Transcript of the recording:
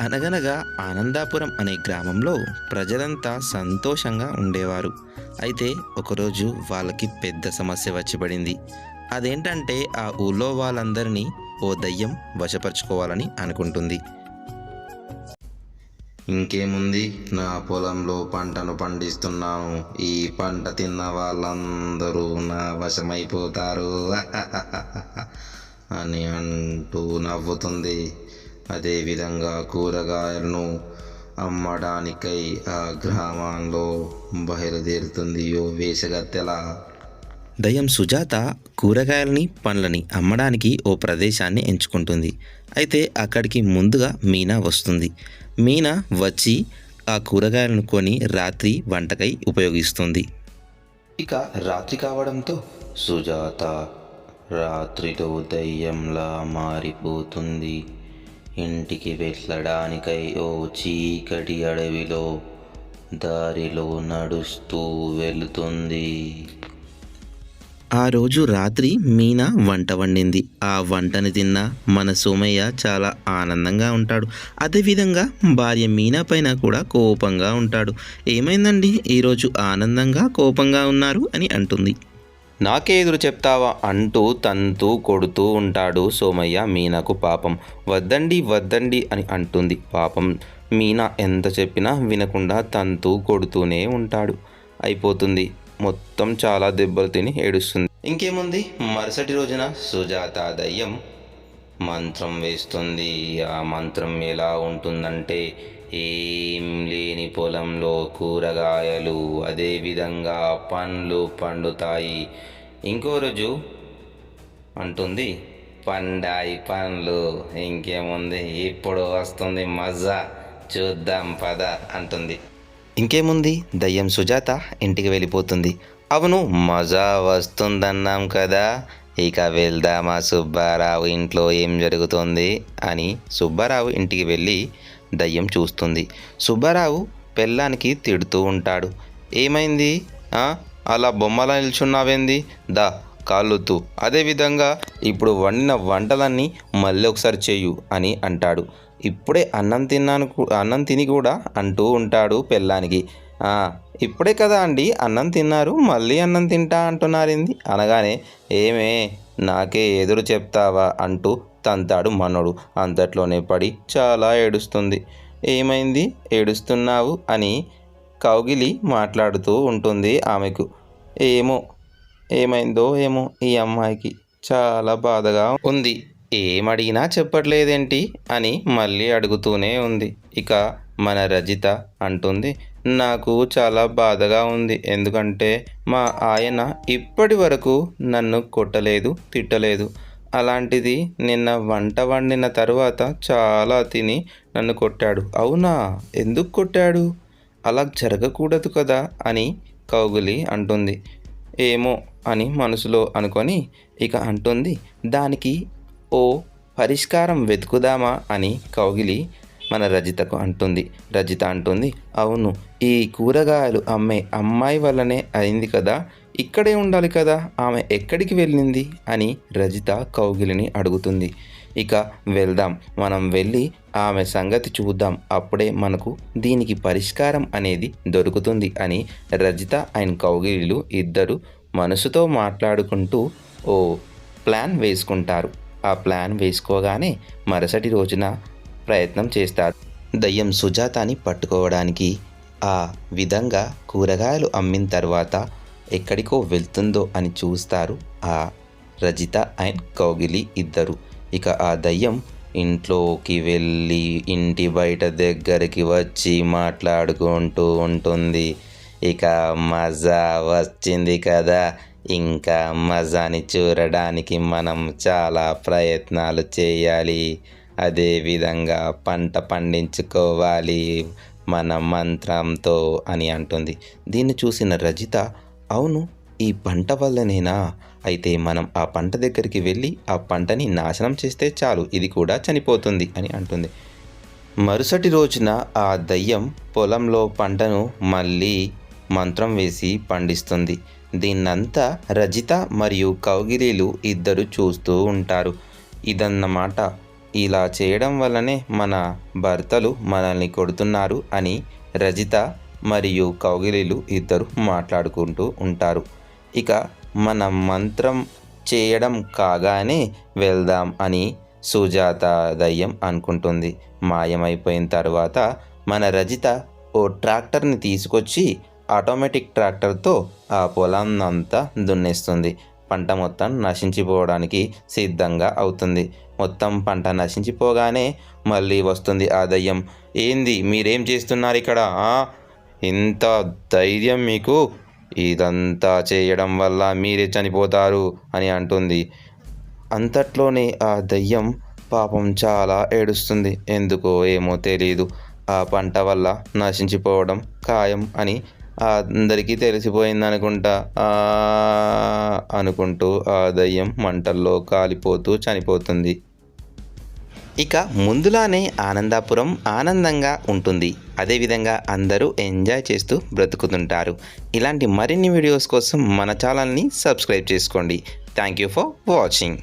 అనగనగా ఆనందాపురం అనే గ్రామంలో ప్రజలంతా సంతోషంగా ఉండేవారు. అయితే ఒకరోజు వాళ్ళకి పెద్ద సమస్య వచ్చిపడింది అదేంటంటే ఆ ఊళ్ళో వాళ్ళందరినీ ఓ దయ్యం వశపరుచుకోవాలని అనుకుంటుంది. ఇంకేముంది? నా పొలంలో పంటను పండిస్తున్నాను ఈ పంట తిన్న వాళ్ళందరూ నా వశమైపోతారు. అని అంటూ నవ్వుతుంది. అదేవిధంగా కూరగాయలను అమ్మడానికై ఆ గ్రామంలో బయలుదేరుతుంది. ఓ వేసగత్తెల దయ్యం సుజాత కూరగాయలని పండ్లని అమ్మడానికి ఓ ప్రదేశాన్ని ఎంచుకుంటుంది. అయితే అక్కడికి ముందుగా మీనా వస్తుంది. మీనా వచ్చి ఆ కూరగాయలను కొని రాత్రి వంటకై ఉపయోగిస్తుంది. ఇక రాత్రి కావడంతో సుజాత రాత్రిలో దయ్యంలా మారిపోతుంది. ఇంటికి వెళ్ళడానికై ఓ చీకటి అడవిలో దారిలో నడుస్తూ వెళుతుంది. ఆ రోజు రాత్రి మీనా వంట వండింది. ఆ వంటని తిన్న మన సోమయ్య చాలా ఆనందంగా ఉంటాడు. అదేవిధంగా భార్య మీనా పైన కూడా కోపంగా ఉంటాడు. ఏమైందండి? ఈరోజు ఆనందంగా కోపంగా ఉన్నారు అని అంటుంది. నాకే ఎదురు చెప్తావా? అంటూ తంతూ కొడుతూ ఉంటాడు సోమయ్య. మీనాకు పాపం. వద్దండి వద్దండి అని అంటుంది పాపం. మీనా ఎంత చెప్పినా వినకుండా తంతూ కొడుతూనే ఉంటాడు. అయిపోతుంది. మొత్తం చాలా దెబ్బలు తిని ఏడుస్తుంది. ఇంకేముంది? మరుసటి రోజున సుజాత దయ్యం మంత్రం వేస్తుంది. ఆ మంత్రం ఎలా ఉంటుందంటే ఏం లేని పొలంలో కూరగాయలు అదేవిధంగా పండ్లు పండుతాయి. ఇంకో రోజు అంటుంది పండాయి పండ్లు ఇంకేముంది? ఇప్పుడు వస్తుంది మజా చూద్దాం పద అంటుంది. ఇంకేముంది? దయ్యం సుజాత ఇంటికి వెళ్ళిపోతుంది. అవును మజా వస్తుందన్నాం కదా. ఇక వెళ్దామా సుబ్బారావు ఇంట్లో ఏం జరుగుతుంది? అని సుబ్బారావు ఇంటికి వెళ్ళి దయ్యం చూస్తుంది. సుబ్బారావు పెళ్ళానికి తిడుతూ ఉంటాడు. ఏమైంది? అలా బొమ్మలా నిల్చున్నావేంది? దా కాళ్ళుతూ అదేవిధంగా ఇప్పుడు వండిన వంటలన్నీ మళ్ళీ ఒకసారి చేయు అని అంటాడు. ఇప్పుడే అన్నం తిన్నాను అన్నం తిని కూడా అంటూ ఉంటాడు పెళ్ళానికి. ఇప్పుడే కదా అండి అన్నం తిన్నారు మళ్ళీ అన్నం తింటా అంటున్నారింది అనగానే ఏమే నాకే ఎదురు చెప్తావా అంటూ తంతాడు మనోడు. అంతట్లోనే పడి చాలా ఏడుస్తుంది. ఏమైంది ఏడుస్తున్నావు అని కౌగిలి మాట్లాడుతూ ఉంటుంది ఆమెకు. ఏమో ఏమైందో ఏమో ఈ అమ్మాయికి చాలా బాధగా ఉంది. ఏమడిగినా చెప్పట్లేదేంటి అని మళ్ళీ అడుగుతూనే ఉంది. ఇక మన రజిత అంటుంది నాకు చాలా బాధగా ఉంది. ఎందుకంటే మా ఆయన ఇప్పటి వరకు నన్ను కొట్టలేదు తిట్టలేదు. అలాంటిది నిన్న వంట వండిన తర్వాత చాలా తిని నన్ను కొట్టాడు. అవునా? ఎందుకు కొట్టాడు? అలా జరగకూడదు కదా అని కౌగులి అంటుంది. ఏమో అని మనసులో అనుకొని ఇక అంటుంది దానికి ఓ పరిష్కారం వెతుకుదామా అని కౌగిలి మన రజితకు అంటుంది. రజిత అంటుంది అవును ఈ కూరగాయలు అమ్మే అమ్మాయి వల్లనే అయింది కదా ఇక్కడే ఉండాలి కదా ఆమె ఎక్కడికి వెళ్ళింది? అని రజిత కౌగిలిని అడుగుతుంది. ఇక వెళ్దాం మనం వెళ్ళి ఆమె సంగతి చూద్దాం అప్పుడే మనకు దీనికి పరిష్కారం అనేది దొరుకుతుంది అని రజిత అండ్ కౌగిలిలు ఇద్దరు మనసుతో మాట్లాడుకుంటూ ఓ ప్లాన్ వేసుకుంటారు. ఆ ప్లాన్ వేసుకోగానే మరుసటి రోజున ప్రయత్నం చేస్తారు దయ్యం సుజాతని పట్టుకోవడానికి ఆ విధంగా కూరగాయలు అమ్మిన తర్వాత ఎక్కడికో వెళ్తుందో అని చూస్తారు ఆ రజిత అండ్ కౌగిలి ఇద్దరు. ఇక ఆ దయ్యం ఇంట్లోకి వెళ్ళి ఇంటి బయట దగ్గరికి వచ్చి మాట్లాడుకుంటూ ఉంటుంది. ఇక మజా వచ్చింది కదా. ఇంకా మజాని చూడడానికి మనం చాలా ప్రయత్నాలు చేయాలి. అదేవిధంగా పంట పండించుకోవాలి మన మంత్రంతో అని అంటుంది. దీన్ని చూసిన రజిత అవును ఈ పంట వల్లనేనా? అయితే మనం ఆ పంట దగ్గరికి వెళ్ళి ఆ పంటని నాశనం చేస్తే చాలు ఇది కూడా చనిపోతుంది అని అంటుంది. మరుసటి రోజున ఆ దయ్యం పొలంలో పంటను మళ్ళీ మంత్రం వేసి పండిస్తుంది. దీన్నంతా రజిత మరియు కౌగిలీలు ఇద్దరు చూస్తూ ఉంటారు. ఇదన్నమాట ఇలా చేయడం వల్లనే మన భర్తలు మనల్ని కొడుతున్నారు అని రజిత మరియు కౌగిలిలు ఇద్దరు మాట్లాడుకుంటూ ఉంటారు. ఇక మన మంత్రం చేయడం కాగానే వెళ్దాం అని సుజాత దయ్యం అనుకుంటుంది. మాయమైపోయిన తర్వాత మన రజిత ఓ ట్రాక్టర్ని తీసుకొచ్చి ఆటోమేటిక్ ట్రాక్టర్తో ఆ పొలాన్నంతా అంతా దున్నేస్తుంది. పంట మొత్తం నశించిపోవడానికి సిద్ధంగా అవుతుంది. మొత్తం పంట నశించిపోగానే మళ్ళీ వస్తుంది ఆ దయ్యం. ఏంది? మీరేం చేస్తున్నారు ఇక్కడ? ఇంత ధైర్యం మీకు? ఇదంతా చేయడం వల్ల మీరే చనిపోతారు అని అంటుంది. అంతట్లోనే ఆ దయ్యం పాపం చాలా ఏడుస్తుంది. ఎందుకో ఏమో తెలియదు ఆ పంట వల్ల నశించిపోవడం ఖాయం అని అందరికీ తెలిసిపోయింది అనుకుంటా అనుకుంటూ ఆ దయ్యం మంటల్లో కాలిపోతూ చనిపోతుంది. ఇక ముందులానే ఆనందాపురం ఆనందంగా ఉంటుంది. అదేవిధంగా అందరూ ఎంజాయ్ చేస్తూ బ్రతుకుతుంటారు. ఇలాంటి మరిన్ని వీడియోస్ కోసం మన ఛానల్ని సబ్స్క్రైబ్ చేసుకోండి. Thank you for watching.